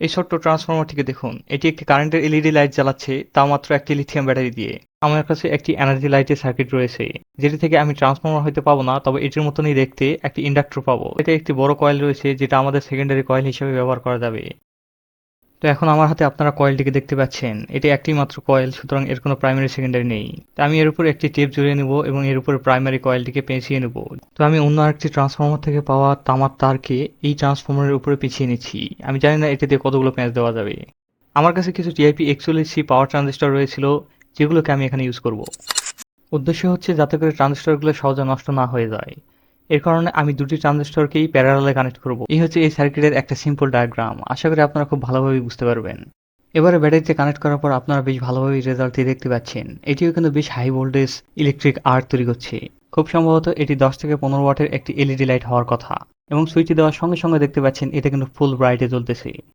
এই ছোট্ট ট্রান্সফর্মারটিকে দেখুন। এটি একটি কারেন্টের এলইডি লাইট জ্বালাচ্ছে তাও মাত্র একটি লিথিয়াম ব্যাটারি দিয়ে। আমার কাছে একটি এনার্জি লাইটের সার্কিট রয়েছে, যেটি থেকে আমি ট্রান্সফর্মার হয়তো পাবো না, তবে এটির মতনই দেখতে একটি ইন্ডাক্টর পাবো। এটা একটি বড় কয়েল রয়েছে, যেটা আমাদের সেকেন্ডারি কয়েল হিসেবে ব্যবহার করা যাবে। তো এখন আমার হাতে আপনারা কয়েলটিকে দেখতে পাচ্ছেন। এটি একটি মাত্র কয়েল, সুতরাং এর কোনো প্রাইমারি সেকেন্ডারি নেই। তো আমি এর উপর একটি টেপ জড়িয়ে নেব এবং এর উপরে প্রাইমারি কয়েলটিকে পেঁচিয়ে নেব। তো আমি অন্য আরেকটি ট্রান্সফর্মার থেকে পাওয়া তামার তারকে এই ট্রান্সফর্মারের উপরে পিছিয়ে নিচ্ছি। আমি জানি না এটিতে কতগুলো প্যাঁচ দেওয়া যাবে। আমার কাছে কিছু টিআইপি একচল্লিশ সি পাওয়ার ট্রানজিস্টর রয়েছিল, যেগুলোকে আমি এখানে ইউজ করব। উদ্দেশ্য হচ্ছে যাতে করে ট্রানজিস্টরগুলো সহজে নষ্ট না হয়ে যায়। এর কারণে আমি দুটি ট্রানজিস্টরকেই প্যারালালে কানেক্ট করব। এই হচ্ছে এই সার্কিটের একটা সিম্পল ডায়াগ্রাম আশা করি আপনারা খুব ভালোভাবে বুঝতে পারবেন। এবারে ব্যাটারিতে কানেক্ট করার পর আপনারা বেশ ভালোভাবে রেজাল্টটি দেখতে পাচ্ছেন। এটিও কিন্তু বেশ হাই ভোল্টেজ ইলেকট্রিক আর্ট তৈরি করছে। খুব সম্ভবত এটি দশ থেকে পনেরো ওয়াটের একটি এলইডি লাইট হওয়ার কথা। এবং সুইচটি দেওয়ার সঙ্গে সঙ্গে দেখতে পাচ্ছেন এটা কিন্তু ফুল ব্রাইটে জ্বলতেছে।